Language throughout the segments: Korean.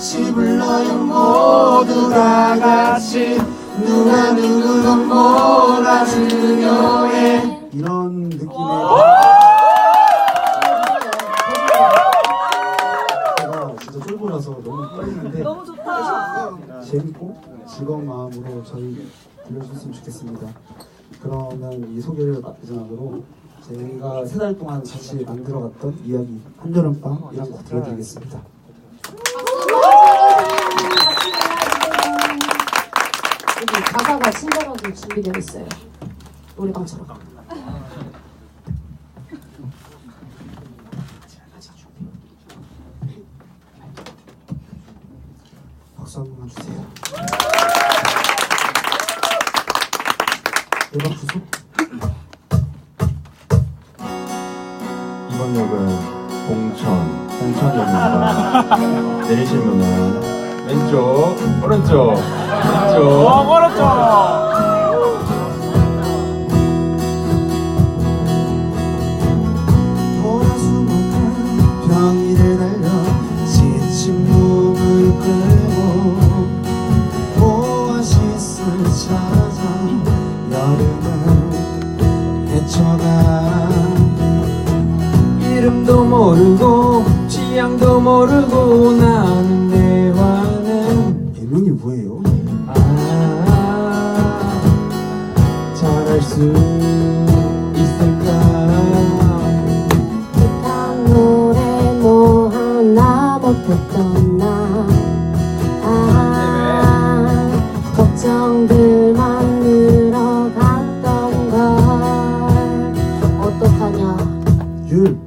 같이 불러요 모두 다 같이 누가 누구 몰아주려 해 이런 느낌의 제가 진짜 쫄보라서 너무 떨리는데 너무 좋다. 재밌고 즐거운 마음으로 저희 들려주셨으면 좋겠습니다. 그러면 이 소개를 마지막으로 저희가 세 달 동안 같이 만들어갔던 이야기 한여름밤이란 곡 들려드리겠습니다. 여기 가사가 친절하게 준비되어 있어요. 노래방처럼. 박수 한 번만 주세요. 음악 주소? 이번 역은 봉천, 봉천역입니다. 내리시면은 왼쪽, 오른쪽, 왼쪽, 오른쪽. 여름을 헤쳐가 이름도 모르고 취향도 모르고 나는 못했던 나 아, 걱정들만 늘어갔던 걸. 어떡하냐? 율.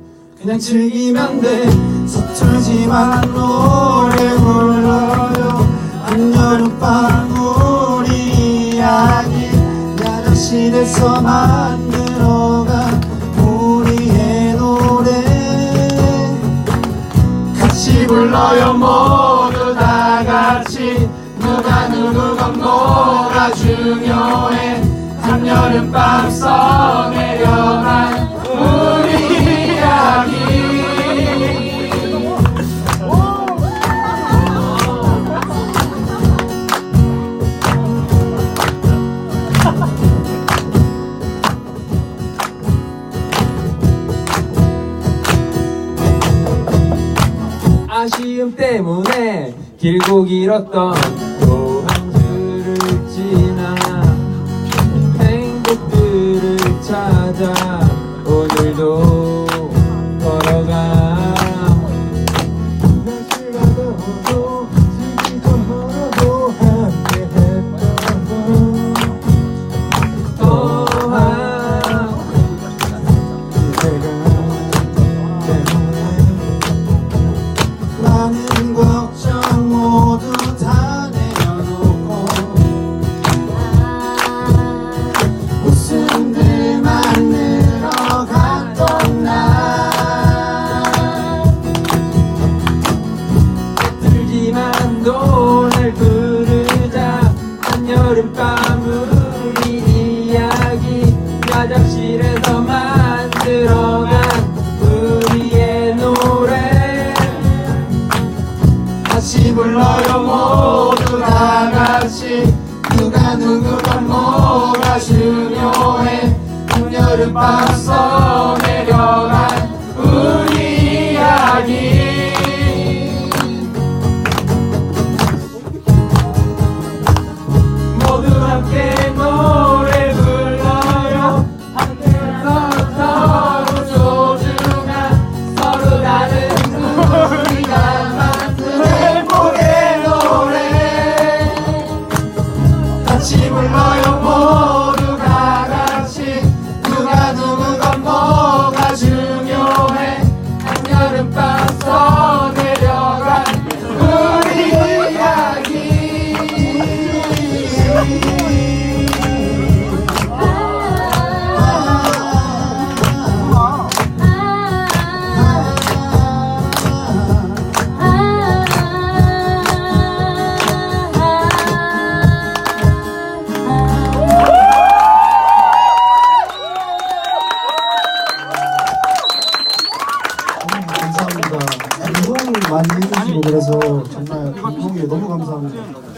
그냥 즐기면 돼. 서툴지만 노래 불러요. 우리 이야기 야자실에서 만들어간 우리의 노래. 같이 불러요 모두 다 같이. 누가 누구 건 뭐가 중요해. 한여름밤 써내려간 아쉬움 때문에 길고 길었던 줄을 지나 행복들을 찾아 오늘도 걸어가. 또한 야작실에서 만들어간 우리의 노래. 다시 불러요 모두 다 같이. 누가 누구 건 뭐가 중요해. 한여름밤 써 감사합니다. 후원을 많이 해주시고 그래서 정말 감동이에요. 너무 감사합니다.